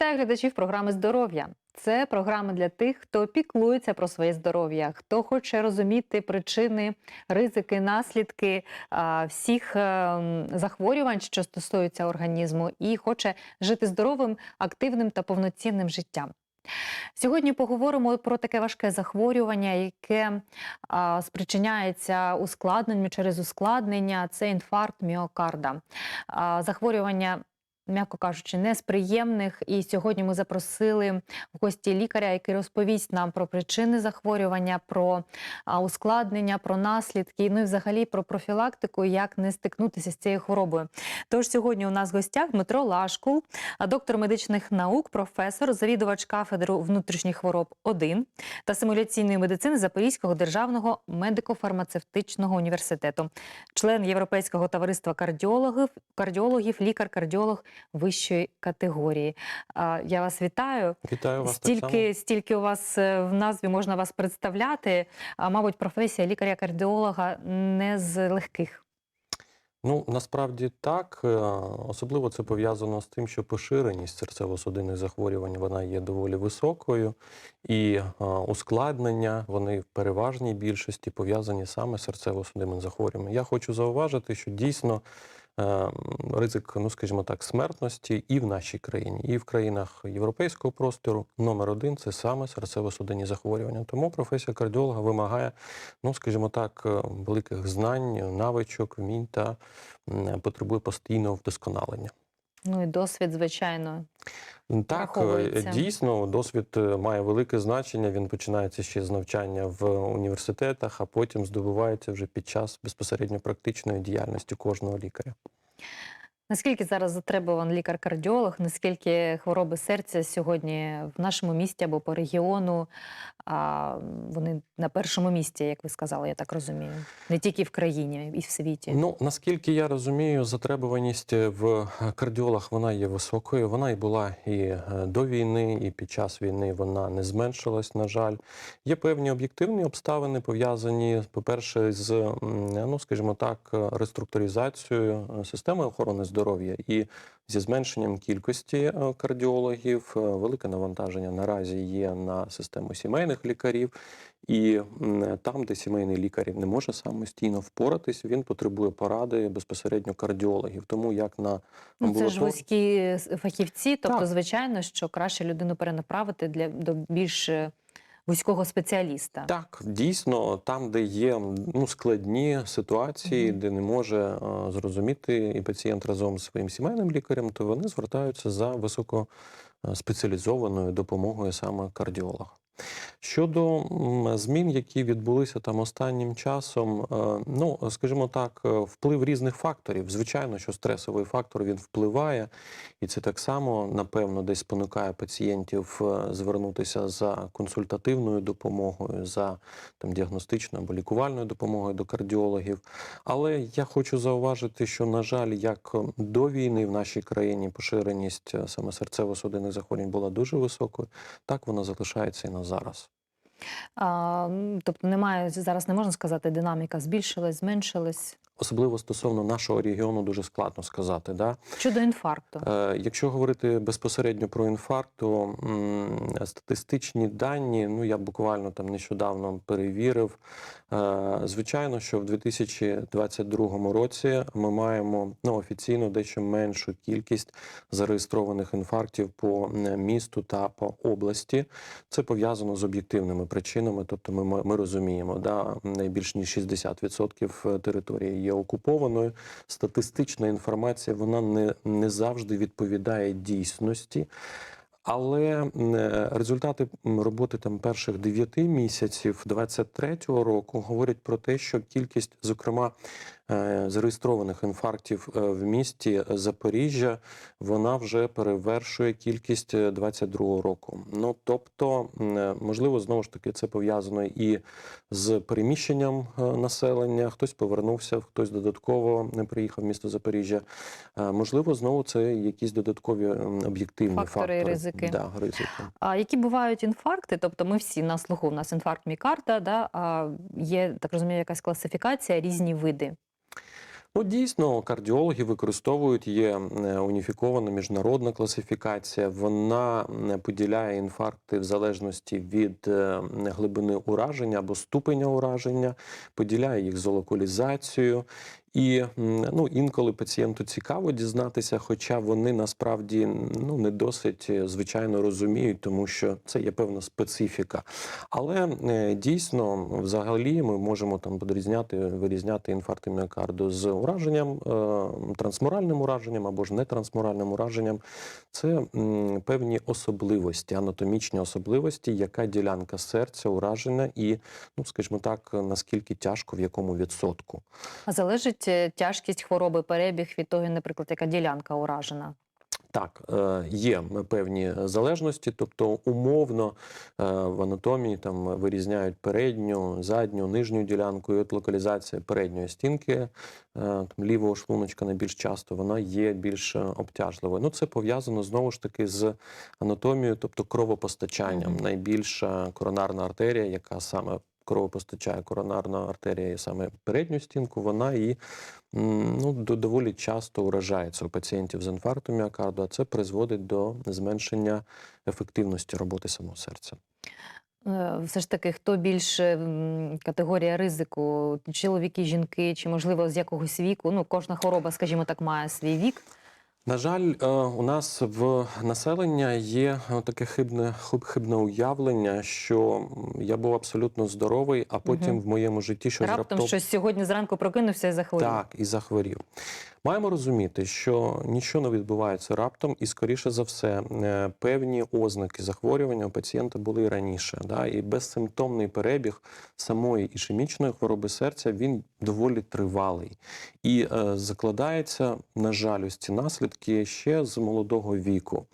Вітаю глядачів програми здоров'я. Це програма для тих, хто піклується про своє здоров'я, хто хоче розуміти причини, ризики, наслідки всіх е, захворювань, що стосуються організму, і хоче жити здоровим, активним та повноцінним життям. Сьогодні поговоримо про таке важке захворювання, яке а, спричиняється ускладненням через ускладнення. Це інфаркт міокарда. А, захворювання м'яко кажучи, не з приємних. І сьогодні ми запросили в гості лікаря, який розповість нам про причини захворювання, про ускладнення, про наслідки, ну і взагалі про профілактику, як не стикнутися з цією хворобою. Тож сьогодні у нас в гостях Дмитро Лашкул, доктор медичних наук, професор, завідувач кафедру внутрішніх хвороб 1 та симуляційної медицини Запорізького державного медико-фармацевтичного університету, член Європейського товариства кардіологів, кардіологів, лікар-кардіолог вищої категорії. Я вас вітаю. Вітаю вас так само. Стільки, стільки у вас е, в назві можна вас представляти. А мабуть, професія лікаря-кардіолога не з легких. Ну насправді так. Е, Особливо це пов'язано з тим, що поширеність серцево-судинних захворювань вона є доволі високою, і е, ускладнення вони в переважній більшості пов'язані саме з серцево-судинними захворюваннями. Я хочу зауважити, що дійсно ризик, ну скажімо так, смертності і в нашій країні, і в країнах європейського простору номер один це саме серцево-судинні захворювання. Тому професія кардіолога вимагає, ну скажімо так, е, великих знань, навичок, вмінь та потребує постійного вдосконалення. Ну і досвід, звичайно. Так, е, дійсно, досвід е, має велике значення. Він починається ще з навчання в університетах, а потім здобувається вже під час безпосередньо практичної діяльності кожного лікаря. Наскільки зараз затребуваний лікар-кардіолог, наскільки хвороби серця сьогодні в нашому місті або по регіону, а, вони на першому місці, як ви сказали, я так розумію. Не тільки в країні, і в світі. Ну наскільки я розумію, затребуваність в кардіологах вона є високою. Вона і була і е, до війни, і під час війни вона не зменшилась. На жаль, є певні об'єктивні обставини пов'язані, по-перше, з ну, скажімо так, реструктуризацією системи охорони здоров'я і зі зменшенням кількості е, кардіологів. Е, Велике навантаження наразі є на систему сімейних лікарів. І там, де сімейний лікар не може самостійно впоратись, він потребує поради безпосередньо кардіологів. Тому як на Ну, це ж вузькі фахівці, тобто, Так. звичайно, що краще людину перенаправити для до більш е, вузького спеціаліста. Так, дійсно, там, де є ну, складні ситуації, Мгм. де не може а, зрозуміти і пацієнт разом з своїм сімейним лікарем, то вони звертаються за високоспеціалізованою допомогою саме кардіолога. Щодо змін, які відбулися там останнім часом, е, ну скажімо так, е, вплив різних факторів. Звичайно, що стресовий фактор він впливає, і це так само напевно десь спонукає пацієнтів е, звернутися за консультативною допомогою, за там діагностичною або лікувальною допомогою до кардіологів. Але я хочу зауважити, що на жаль, як до війни в нашій країні поширеність саме серцево-судинних захворювань була дуже високою, так вона залишається і на зараз. А, тобто немає зараз, не можна сказати, динаміка збільшилась, зменшилась. Особливо стосовно нашого регіону дуже складно сказати. Да? Щодо інфаркту. Е, Якщо говорити безпосередньо про інфаркт, то статистичні дані, ну я буквально там нещодавно перевірив. Е, Звичайно, що в 2022 році ми маємо ну, офіційно дещо меншу кількість зареєстрованих інфарктів по е, місту та по області. Це пов'язано з об'єктивними причинами. Тобто, ми, ми- ми розуміємо, да, найбільш ніж 60% території є окупованою. Статистична інформація вона не, не завжди відповідає дійсності. Але е, результати роботи там перших 9 місяців 23-го року говорять про те, що кількість, зокрема, зареєстрованих інфарктів е, в місті Запоріжжя, вона вже перевершує кількість е, 22-го року. Ну тобто, е, можливо, знову ж таки це пов'язано і з переміщенням е, населення. Хтось повернувся, хтось додатково не приїхав в місто Запоріжжя. Е, Можливо, знову це якісь додаткові об'єктивні Фактори фактори. ризики. Да, ризики. А які бувають інфаркти? Тобто ми всі на слуху, у нас інфаркт мікарда, да? а є, так розумію, якась класифікація, різні види. Ну, дійсно, кардіологи використовують є е, уніфікована міжнародна класифікація. Вона поділяє інфаркти в залежності від е, глибини ураження або ступеня ураження, поділяє їх з локалізацією. І ну, інколи пацієнту цікаво дізнатися, хоча вони насправді ну, не досить е, звичайно розуміють, тому що це є певна специфіка. Але е, дійсно, взагалі, ми можемо там подрізняти, вирізняти інфаркти міокарду з ураженням, е, трансмуральним ураженням або ж нетрансмуральним ураженням. Це певні особливості, анатомічні особливості, яка ділянка серця уражена, і, ну скажімо так, наскільки тяжко, в якому відсотку. А залежить е, тяжкість хвороби, перебіг від того, наприклад, яка ділянка уражена. Так, е, є певні залежності, тобто умовно е, в анатомії там вирізняють передню, задню, нижню ділянку, і от локалізація передньої стінки там, лівого шлуночка найбільш часто вона є більш обтяжливою. Ну, це пов'язано знову ж таки з анатомією, тобто кровопостачанням. Найбільша коронарна артерія, яка саме кровопостачає коронарна артерія і саме передню стінку, вона і ну, до- доволі часто уражається у пацієнтів з інфарктом міокарду, а це призводить до зменшення ефективності роботи самого серця. Е, Все ж таки, хто більше категорія ризику, чоловіки, жінки, чи можливо з якогось віку? Ну, кожна хвороба, скажімо так, має свій вік. На жаль, е, у нас в населення є е, таке хибне, хибне уявлення, що я був абсолютно здоровий, а потім Мгм. в моєму житті щось Раптом раптово щось сьогодні зранку прокинувся і захворів. Так, і захворів. Маємо розуміти, що нічого не відбувається раптом, і скоріше за все, е, певні ознаки захворювання у пацієнта були раніше. Да? І безсимптомний перебіг самої ішемічної хвороби серця він доволі тривалий і е, закладається, на жаль, ось ці наслідки ще з молодого віку.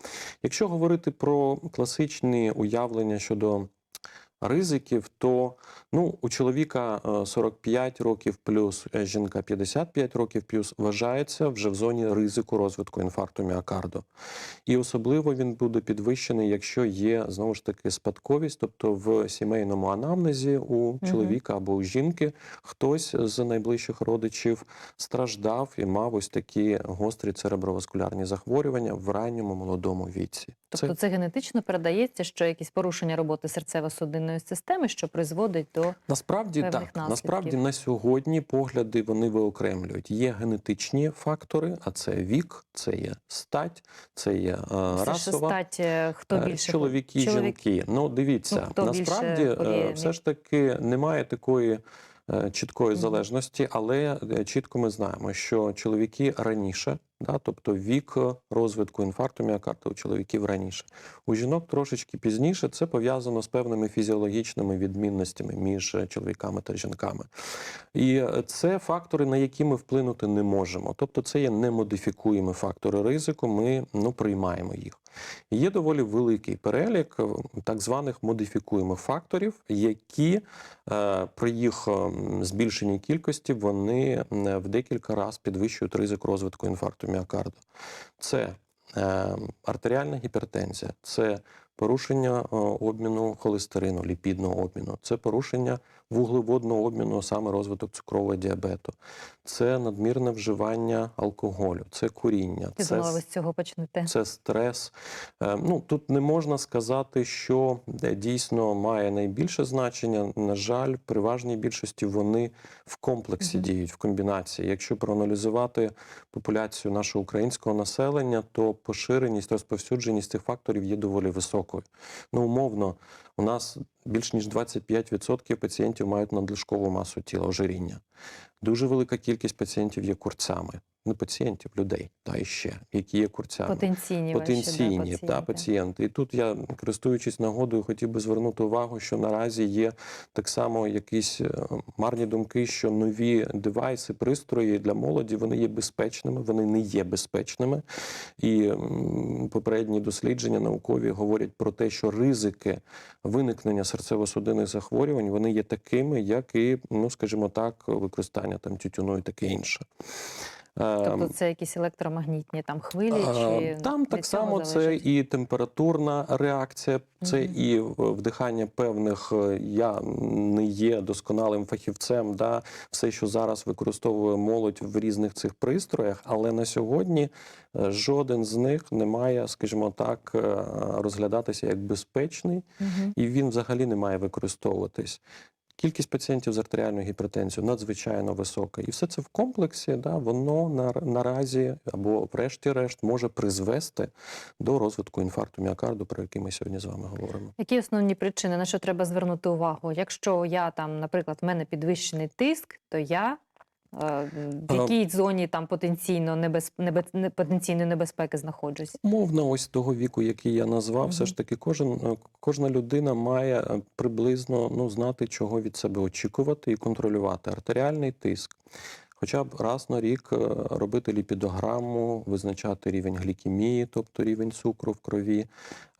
Якщо говорити про класичні уявлення щодо ризиків, то ну, у чоловіка е, 45 років плюс, е, жінка 55 років плюс вважається вже в зоні ризику розвитку інфаркту міокарду. І особливо він буде підвищений, якщо є знову ж таки спадковість, тобто в сімейному анамнезі у чоловіка або у жінки хтось з найближчих родичів страждав і мав ось такі гострі цереброваскулярні захворювання в ранньому молодому віці. Тобто це генетично передається, що якісь порушення роботи серцево-судинної системи, що призводить до Насправді певних так. наслідків. Насправді на сьогодні погляди вони виокремлюють. Є генетичні фактори, а це вік, це є стать, це є е, ж расова. стать, е, хто е, більше чоловіки, чоловік- жінки. Ну дивіться, Ну, хто більше насправді е, все ж таки немає такої. е, Чіткої залежності, але чітко ми знаємо, що чоловіки раніше, да, тобто вік е, розвитку інфаркту міокарда у чоловіків раніше. У жінок трошечки пізніше це пов'язано з певними фізіологічними відмінностями між е, чоловіками та жінками. І е, це фактори, на які ми вплинути не можемо. Тобто, це є немодифікуємі фактори ризику. Ми ну приймаємо їх. Є доволі великий перелік так званих модифікуємих факторів, які е, при їх ем, збільшеній кількості вони в декілька разів підвищують ризик розвитку інфаркту міокарду. Це е, артеріальна гіпертензія, це порушення е, обміну холестерину, ліпідного обміну, це порушення вуглеводного обміну, саме розвиток цукрового діабету, це надмірне вживання алкоголю, це куріння, Ти це з цього почнете. це стрес. Е, Ну тут не можна сказати, що е, дійсно має найбільше значення. На жаль, в переважній більшості вони в комплексі Мгм. діють в комбінації. Якщо проаналізувати популяцію нашого українського населення, то поширеність, розповсюдженість цих факторів є доволі високою. Ну, умовно, у нас більш ніж 25% пацієнтів мають надлишкову масу тіла ожиріння. Дуже велика кількість пацієнтів є курцями. Не пацієнтів, людей, та іще, які є курцями. Потенційні, ваші, Потенційні да, та, пацієнти. пацієнти. І тут я, користуючись нагодою, хотів би звернути увагу, що наразі є так само якісь е, марні думки, що нові девайси, пристрої для молоді вони є безпечними, вони не є безпечними. І попередні дослідження наукові говорять про те, що ризики виникнення серцево-судинних захворювань вони є такими, як і, ну скажімо так, використання там тютюну і таке інше. Тобто Ем, це якісь електромагнітні там хвилі? Чи Там так само це і температурна реакція, це Мгм. і вдихання певних. е, Я не є досконалим фахівцем, да, все, що зараз використовує молодь в різних цих пристроях, але на сьогодні е, жоден з них не має, скажімо так, е, розглядатися як безпечний, Мгм. і він взагалі не має використовуватись. Кількість пацієнтів з артеріальною гіпертензією надзвичайно висока. І все це в комплексі, да, воно на, наразі або врешті-решт може призвести до розвитку інфаркту міокарду, про який ми сьогодні з вами говоримо. Які основні причини, на що треба звернути увагу? Якщо я там, наприклад, в мене підвищений тиск, то я в А- якій зоні там потенційно небез... небе... не- потенційної небезпеки знаходжусь? Умовно, ось того віку, який я назвав, все ж таки, кожен, е, кожна людина має е, приблизно ну, знати, чого від себе очікувати і контролювати. Артеріальний тиск. Хоча б раз на рік е, робити ліпідограму, визначати рівень глікемії, тобто рівень цукру в крові,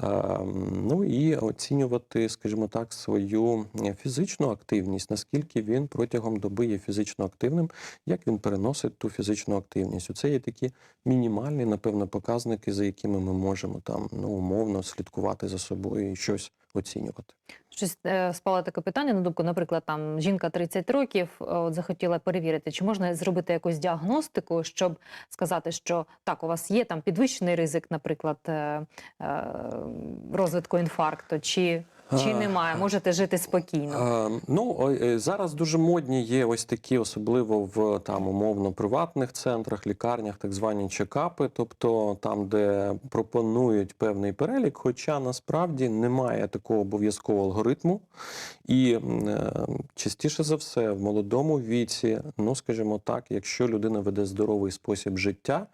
Е, ну і оцінювати, скажімо так, свою е, фізичну активність, наскільки він протягом доби є фізично активним, як він переносить ту фізичну активність. Це є такі мінімальні, напевно, показники, за якими ми можемо там ну, умовно слідкувати за собою і щось оцінювати. Щось е, спало таке питання на думку, наприклад, там жінка 30 років е, от захотіла перевірити, чи можна зробити якусь діагностику, щоб сказати, що так, у вас є там підвищений ризик, наприклад, е, розвитку інфаркту, чи, чи немає, можете жити спокійно. Е, ну, е, зараз дуже модні є ось такі, особливо в там умовно приватних центрах, лікарнях, так звані чекапи, тобто там, де пропонують певний перелік, хоча насправді немає такого обов'язкового алгоритму. І е, частіше за все в молодому віці, ну скажімо так, якщо людина веде здоровий спосіб життя.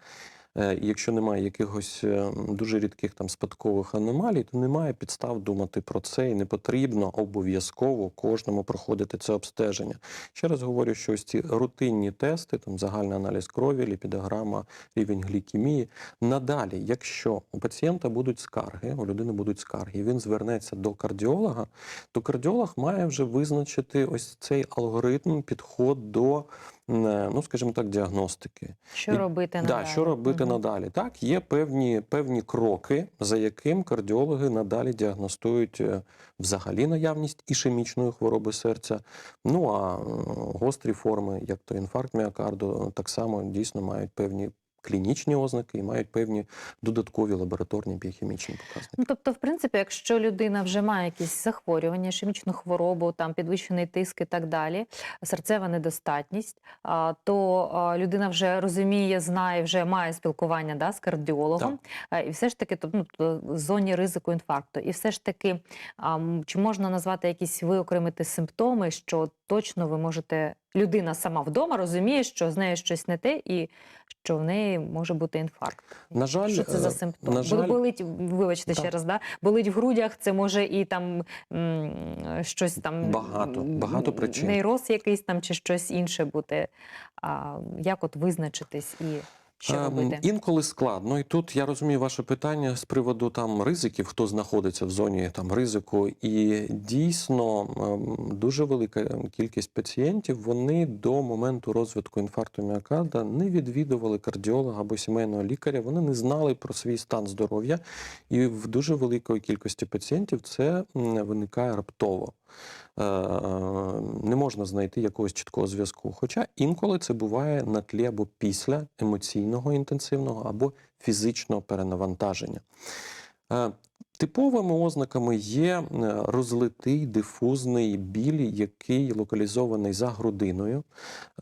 Е, Якщо немає якихось е, дуже рідких там спадкових аномалій, то немає підстав думати про це, і не потрібно обов'язково кожному проходити це обстеження. Ще раз говорю, що ось ці рутинні тести, там загальний аналіз крові, ліпідограма, рівень глікемії. Надалі, якщо у пацієнта будуть скарги, у людини будуть скарги, і він звернеться до кардіолога, то кардіолог має вже визначити ось цей алгоритм, підход до, ну скажімо так, діагностики. Що і- робити Да, надалі? що робити Мгм. надалі? Так, є певні, певні кроки, за яким кардіологи надалі діагностують е, взагалі наявність ішемічної хвороби серця. Ну а е, гострі форми, як то інфаркт міокарду, так само дійсно мають певні клінічні ознаки і мають певні додаткові лабораторні біохімічні показники. Ну, тобто, в принципі, якщо людина вже має якісь захворювання, ішемічну хворобу, там підвищений тиск і так далі, серцева недостатність, то людина вже розуміє, знає, вже має спілкування да, з кардіологом, а, і все ж таки тобто, ну, в зоні ризику інфаркту. І все ж таки, чи можна назвати якісь виокремити симптоми, що точно ви можете, людина сама вдома розуміє, що з нею щось не те, і що в неї може бути інфаркт. На жаль, Що це за е, симптом? на Бо жаль, болить, вибачте ще раз, да? болить в грудях, це може і там м, щось там Багато, багато причин. Нейроз якийсь там чи щось інше бути. А, як от визначитись і що Ем, робити? Інколи складно. І тут я розумію ваше питання з приводу там ризиків, хто знаходиться в зоні там ризику. І дійсно ем, дуже велика кількість пацієнтів вони до моменту розвитку інфаркту міокарда не відвідували кардіолога або сімейного лікаря. Вони не знали про свій стан здоров'я, і в дуже великої кількості пацієнтів це виникає раптово. Е, Не можна знайти якогось чіткого зв'язку. Хоча інколи це буває на тлі або після емоційного інтенсивного або фізичного перенавантаження. Типовими ознаками є е, розлитий дифузний біль, який локалізований за грудиною.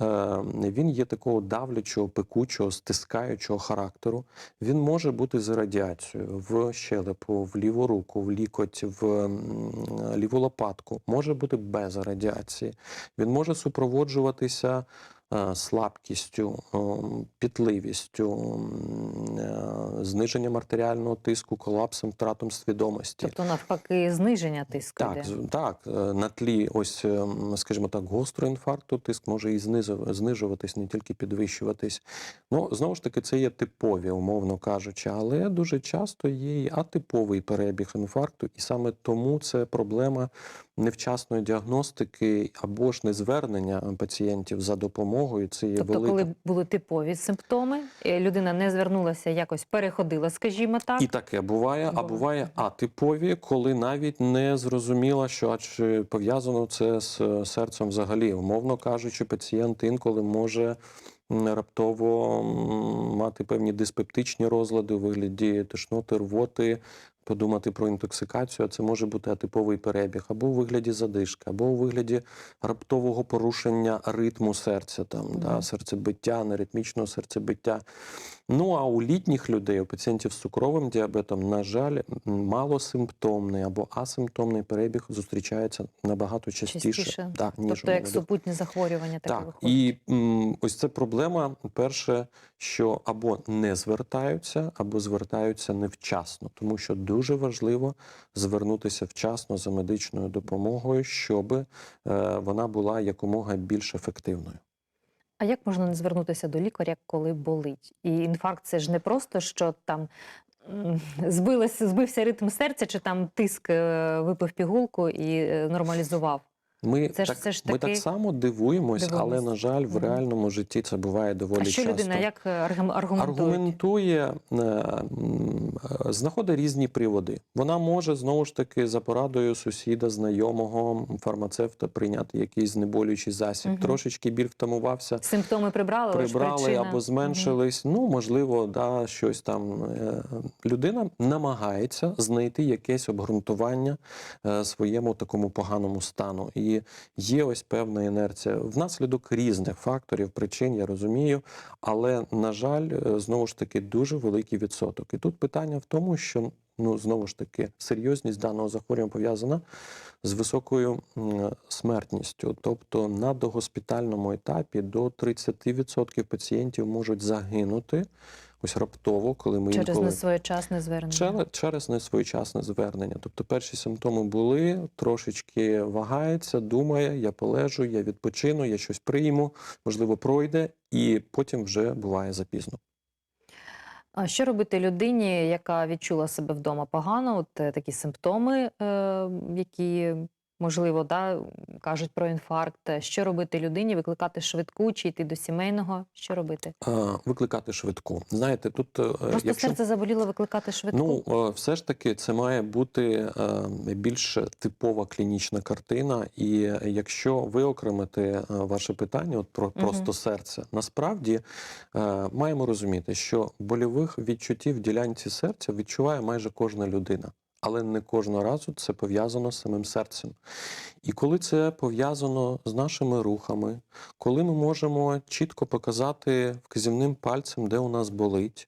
Е, Він є такого давлячого, пекучого, стискаючого характеру. Він може бути з радіацією в щелепу, в ліву руку, в лікоть, в ліву лопатку. Може бути без радіації. Він може супроводжуватися слабкістю, ем, пітливістю, е, зниженням артеріального тиску, колапсом, втратом свідомості. Тобто, навпаки, зниження тиску Так, йде. так, е, на тлі ось, скажімо так, гострого інфаркту тиск може і знижуватись, не тільки підвищуватись. Ну, знову ж таки, це є типові, умовно кажучи, але дуже часто є і атиповий перебіг інфаркту, і саме тому це проблема невчасної діагностики або ж незвернення пацієнтів за допомогою. Це є Тобто, велика коли були типові симптоми, е, людина не звернулася, якось переходила, скажімо так. І таке буває, а Буває. атипові, коли навіть не зрозуміло, що а чи пов'язано це з е, серцем взагалі. Умовно кажучи, пацієнт інколи може раптово мати певні диспептичні розлади у вигляді тошноти, рвоти. Подумати про інтоксикацію, а це може бути атиповий перебіг, або у вигляді задишки, або у вигляді раптового порушення ритму серця, там да, Мгм. серцебиття, неритмічного серцебиття. Ну а у літніх людей, у пацієнтів з цукровим діабетом, на жаль, малосимптомний або асимптомний перебіг зустрічається набагато частіше, Частіше. Да, ніж Тобто, у як супутні захворювання, таке Так, виходить. і м, ось це проблема. Перше, що або не звертаються, або звертаються невчасно, тому що дуже важливо звернутися вчасно за медичною допомогою, щоб е, вона була якомога більш ефективною. А як можна не звернутися до лікаря, коли болить? І інфаркт це ж не просто, що там збилось, збився ритм серця, чи там тиск е, випив пігулку і е, нормалізував. Ми Це ж так, все ж ми так само дивуємось, але на жаль, в реальному житті це буває доволі А що часто. людина як е, аргументує? Аргументує, е, е, знаходить різні приводи. Вона може знову ж таки за порадою сусіда, знайомого, фармацевта прийняти якийсь знеболюючий засіб. Мгм. Трошечки біль втамувався, Симптоми прибрали, прибрали причина... або зменшились. Ну, можливо, да, щось там. Людина намагається знайти якесь обґрунтування своєму такому поганому стану. І є ось певна інерція внаслідок різних факторів, причин, я розумію. Але, на жаль, е, знову ж таки, дуже великий відсоток. І тут питання в тому, що ну знову ж таки серйозність даного захворювання пов'язана з високою смертністю. Тобто на догоспітальному етапі до 30% пацієнтів можуть загинути ось раптово, коли ми через інколи несвоєчасне звернення. Через, через несвоєчасне звернення. Тобто перші симптоми були, трошечки вагається, думає, я полежу, я відпочину, я щось прийму, можливо, пройде, і потім вже буває запізно. А що робити людині, яка відчула себе вдома погано? От е, такі симптоми, е, які можливо да, кажуть про інфаркт. Що робити людині? Викликати швидку чи йти до сімейного? Що робити? Викликати швидку. Знаєте, тут е, Просто якщо серце заболіло, викликати швидку. Ну, е, все ж таки, це має бути е, більш типова клінічна картина. І якщо виокремити ваше питання, от про просто серце, насправді маємо розуміти, що больових відчуттів в ділянці серця відчуває майже кожна людина. Але не кожного разу це пов'язано з самим серцем. І коли це пов'язано з нашими рухами, коли ми можемо чітко показати вказівним пальцем, де у нас болить,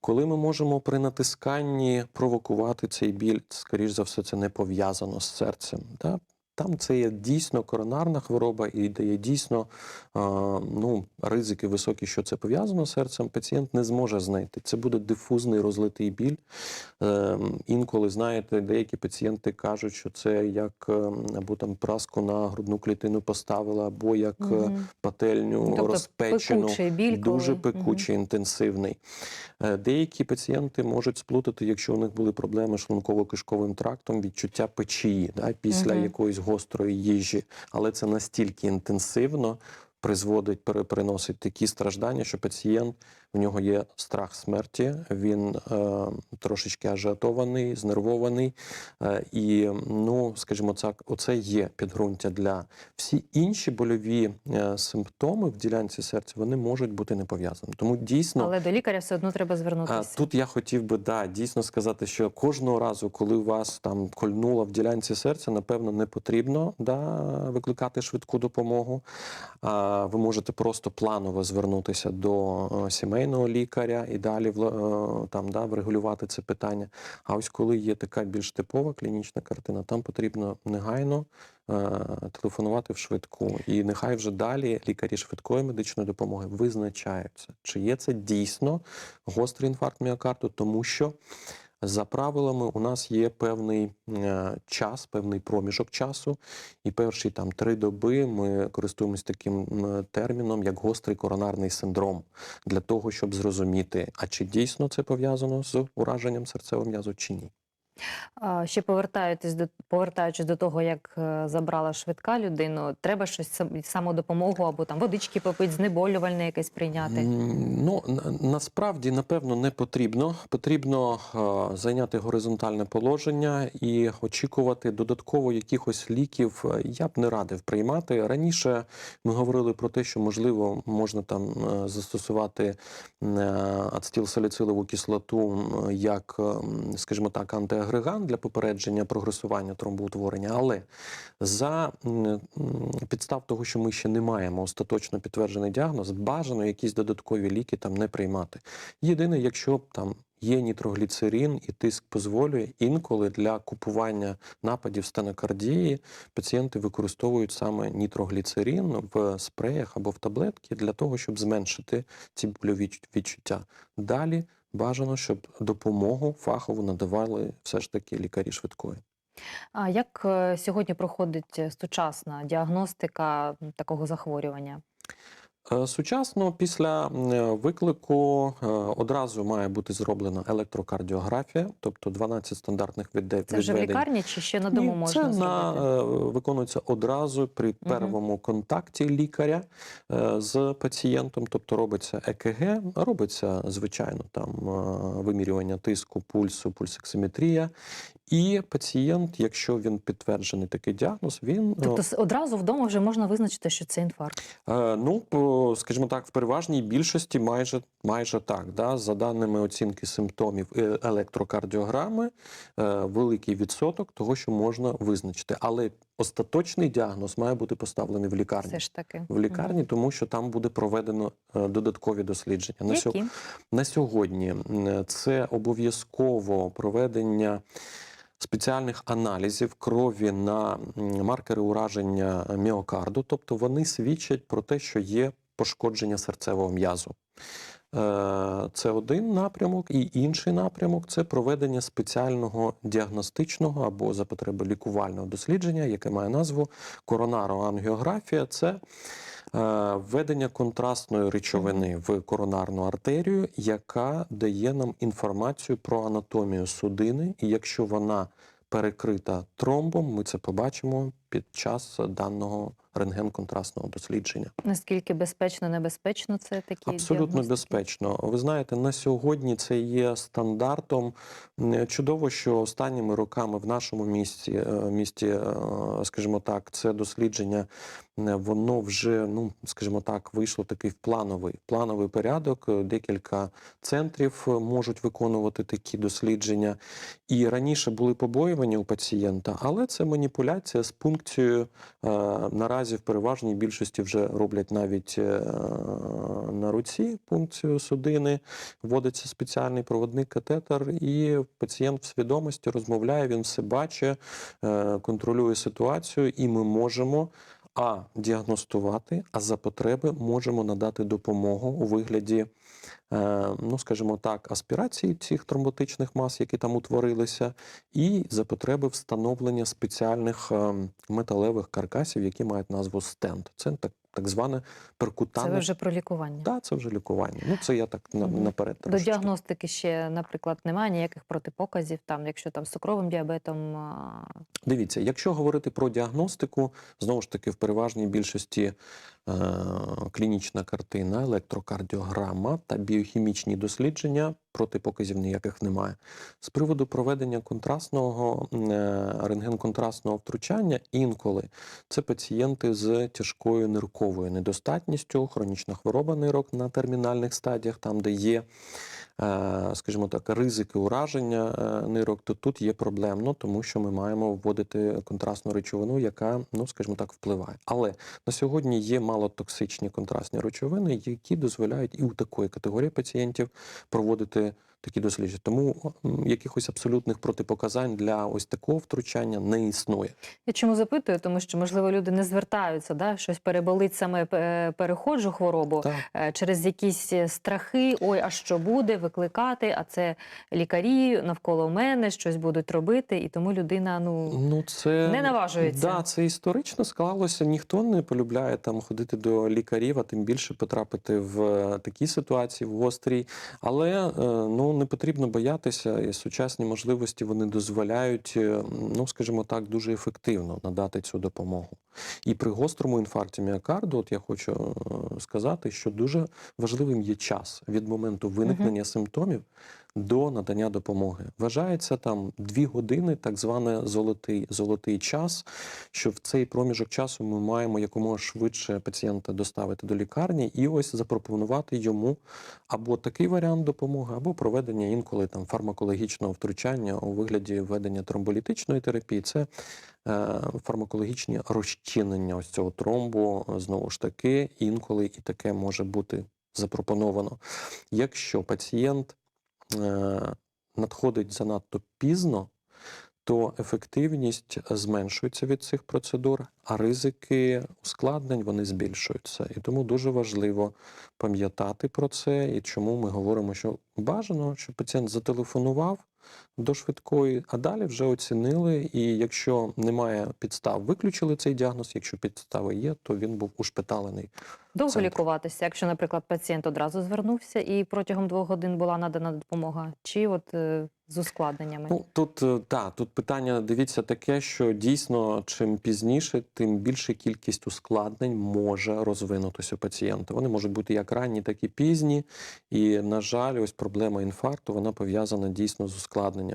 коли ми можемо при натисканні провокувати цей біль, скоріш за все, це не пов'язано з серцем. Да? Там це є дійсно коронарна хвороба і де є дійсно ну, ризики високі, що це пов'язано з серцем, пацієнт не зможе знайти. Це буде дифузний розлитий біль. Ем, інколи, знаєте, деякі пацієнти кажуть, що це як ем, або там праску на грудну клітину поставила, або як Мгм. пательню Тобто розпечену. пекучий біль, Дуже пекучий, інтенсивний. Е, Деякі пацієнти можуть сплутати, якщо у них були проблеми з шлунково-кишковим трактом, відчуття печії да, після Мгм. якоїсь гострої їжі, але це настільки інтенсивно призводить, переприносить такі страждання, що пацієнт в нього є страх смерті, він е, трошечки ажіотований, знервований. Е, і, ну, скажімо так, оце є підґрунтя для всі інші больові е, симптоми в ділянці серця, вони можуть бути не пов'язані. Тому дійсно. Але до лікаря все одно треба звернутися. тут я хотів би да, дійсно сказати, що кожного разу, коли у вас там кольнуло в ділянці серця, напевно, не потрібно да, викликати швидку допомогу. А, ви можете просто планово звернутися до е, сімейного лікаря і далі е, там, да, врегулювати це питання. А ось коли є така більш типова клінічна картина, там потрібно негайно е, телефонувати в швидку. І нехай вже далі лікарі швидкої медичної допомоги визначаються, чи є це дійсно гострий інфаркт міокарду, тому що за правилами у нас є певний е, час, певний проміжок часу, і перші там три доби ми користуємось таким терміном, як гострий коронарний синдром, для того, щоб зрозуміти, а чи дійсно це пов'язано з ураженням серцевого м'язу, чи ні. Ще повертаючись до повертаючись до того, як е, забрала швидка людину, треба щось сам- самодопомогу або там водички попити, знеболювальне якесь прийняти. Ну на- насправді напевно не потрібно. Потрібно е, зайняти горизонтальне положення і очікувати додатково якихось ліків. е, Я б не радив приймати. Раніше ми говорили про те, що можливо можна там е, застосувати е, ацетилсаліцилову кислоту як, е, скажімо так, антиагрегант для попередження прогресування тромбоутворення, але за підстав того, що ми ще не маємо остаточно підтверджений діагноз, бажано якісь додаткові ліки там не приймати. Єдине, якщо там є нітрогліцерин і тиск дозволює, інколи для купування нападів стенокардії пацієнти використовують саме нітрогліцерин в спреях або в таблетки для того, щоб зменшити ці больові відчуття. Далі бажано, щоб допомогу фахову надавали все ж таки лікарі швидкої. А як е, сьогодні проходить е, сучасна діагностика такого захворювання? Е, Сучасно після е, виклику е, одразу має бути зроблена електрокардіографія, тобто 12 стандартних відде- Це вже в лікарні чи ще на дому Ні, можна це зробити? е, виконується одразу при первому контакті лікаря з пацієнтом, тобто робиться ЕКГ, робиться звичайно там вимірювання тиску, пульсу, пульсоксиметрія. І пацієнт, якщо він підтверджений такий діагноз, він е, Тобто одразу вдома вже можна визначити, що це інфаркт. Е, Ну, скажімо так, в переважній більшості майже, майже так. Да? За даними оцінки симптомів е, електрокардіограми, е, великий відсоток того, що можна визначити. Але остаточний діагноз має бути поставлений в лікарні. Все ж таки. В лікарні, тому що там буде проведено е, додаткові дослідження. На, Які? на сьогодні це обов'язково проведення спеціальних аналізів крові на маркери ураження міокарду, тобто вони свідчать про те, що є пошкодження серцевого м'язу. Е, Це один напрямок, і інший напрямок це проведення спеціального діагностичного або за потреби лікувального дослідження, яке має назву коронароангіографія. Це введення контрастної речовини в коронарну артерію, яка дає нам інформацію про анатомію судини, і якщо вона перекрита тромбом, ми це побачимо під час даного рентген-контрастного дослідження. Наскільки безпечно, небезпечно це такі Абсолютно діагностики? безпечно. Ви знаєте, на сьогодні це є стандартом. Чудово, що останніми роками в нашому місті, е, місті, е, скажімо так, це дослідження, е, воно вже, ну скажімо так, вийшло такий в плановий плановий порядок. Е, Декілька центрів е, можуть виконувати такі дослідження. І раніше були побоювання у пацієнта, але це маніпуляція з пункцією. Е, Наразі в переважній більшості вже роблять навіть е, на руці пункцію судини, вводиться спеціальний проводний катетер, і пацієнт в свідомості розмовляє, він все бачить, е, контролює ситуацію, і ми можемо. А діагностувати, а за потреби можемо надати допомогу у вигляді, ну скажімо так, аспірації цих тромботичних мас, які там утворилися, і за потреби встановлення спеціальних е, металевих каркасів, які мають назву стенд. Це так, так зване Це вже про лікування. Так, це вже лікування. Ну це я так на, наперед. До трошечки. діагностики ще, наприклад, немає ніяких протипоказів, там, якщо там з цукровим діабетом. Дивіться, якщо говорити про діагностику, знову ж таки, в переважній більшості е, клінічна картина, електрокардіограма та біохімічні дослідження, протипоказів ніяких немає. З приводу проведення контрастного е, рентген-контрастного втручання, інколи це пацієнти з тяжкою нирковою недостатністю, хронічна хвороба нирок на термінальних стадіях, там, де є е, скажімо так, ризики ураження е, нирок, то тут є проблемно, тому що ми маємо вводити контрастну речовину, яка, ну скажімо так, впливає. Але на сьогодні є малотоксичні контрастні речовини, які дозволяють і у такої категорії пацієнтів проводити такі дослідження. Тому якихось абсолютних протипоказань для ось такого втручання не існує. Я чому запитую? Тому що, можливо, люди не звертаються, да? щось переболить саме е, переходжу хворобу Так. е, через якісь е, страхи, ой, а що буде, викликати, а це лікарі навколо мене щось будуть робити, і тому людина, ну, Ну, це Не наважується. Да, це історично склалося. Ніхто не полюбляє там ходити до лікарів, а тим більше потрапити в такі ситуації в гострій. Але ну ну не потрібно боятися, і сучасні можливості вони дозволяють, е, ну скажімо так, дуже ефективно надати цю допомогу. І при гострому інфаркті міокарду, от я хочу е, сказати, що дуже важливим є час від моменту виникнення симптомів до надання допомоги. Вважається там дві години, так званий золотий, золотий час, що в цей проміжок часу ми маємо якомога швидше пацієнта доставити до лікарні і ось запропонувати йому або такий варіант допомоги, або проведення інколи там фармакологічного втручання у вигляді введення тромболітичної терапії. Це е, фармакологічні розчинення ось цього тромбу. Знову ж таки, інколи і таке може бути запропоновано. Якщо пацієнт надходить занадто пізно, то ефективність зменшується від цих процедур, а ризики ускладнень вони збільшуються. І тому дуже важливо пам'ятати про це. І чому ми говоримо, що бажано, щоб пацієнт зателефонував до швидкої, а далі вже оцінили. І якщо немає підстав, виключили цей діагноз. Якщо підстави є, то він був ушпиталений. Довго Центр. лікуватися, якщо, наприклад, пацієнт одразу звернувся і протягом двох годин була надана допомога, чи от е, з ускладненнями? Ну тут е, та тут питання дивіться таке, що дійсно чим пізніше, тим більша кількість ускладнень може розвинутися у пацієнта. Вони можуть бути як ранні, так і пізні. І на жаль, ось проблема інфаркту вона пов'язана дійсно з ускладненнями.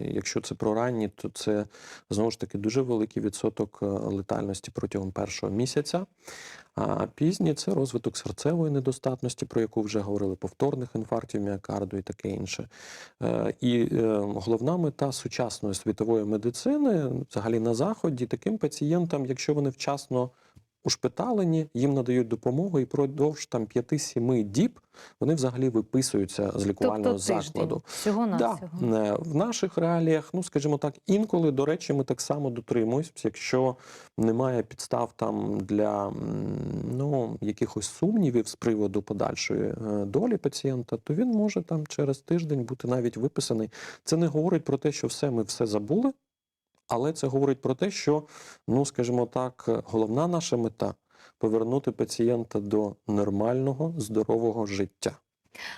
І Якщо це про ранні, то це знову ж таки дуже великий відсоток е, летальності протягом першого місяця. А пізні це розвиток серцевої недостатності, про яку вже говорили, повторних інфарктів міокарду і таке інше. Е, І е, головна мета сучасної світової медицини, взагалі на заході, таким пацієнтам, якщо вони вчасно ушпиталені, їм надають допомогу, і продовж там 5-7 діб вони взагалі виписуються з лікувального тобто закладу. всього на Да, всього. е, в наших реаліях, ну скажімо так, інколи, до речі, ми так само дотримуємося, якщо немає підстав там для ну, якихось сумнівів з приводу подальшої е, долі пацієнта, то він може там через тиждень бути навіть виписаний. Це не говорить про те, що все ми все забули, але це говорить про те, що, ну скажімо так, головна наша мета повернути пацієнта до нормального здорового життя.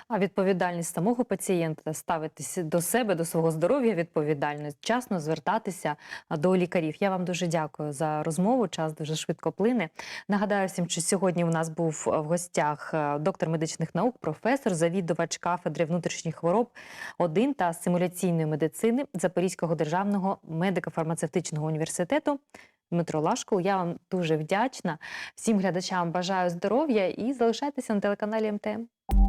А відповідальність самого пацієнта ставитись до себе, до свого здоров'я відповідально, вчасно звертатися до лікарів. Я вам дуже дякую за розмову. Час дуже швидко плине. Нагадаю всім, що сьогодні у нас був е, в гостях е, доктор медичних наук, професор, завідувач кафедри внутрішніх хвороб 1 та симуляційної медицини Запорізького державного медико-фармацевтичного університету. Дмитро Лашко, я вам дуже вдячна. Всім глядачам бажаю здоров'я і залишайтеся на телеканалі МТМ.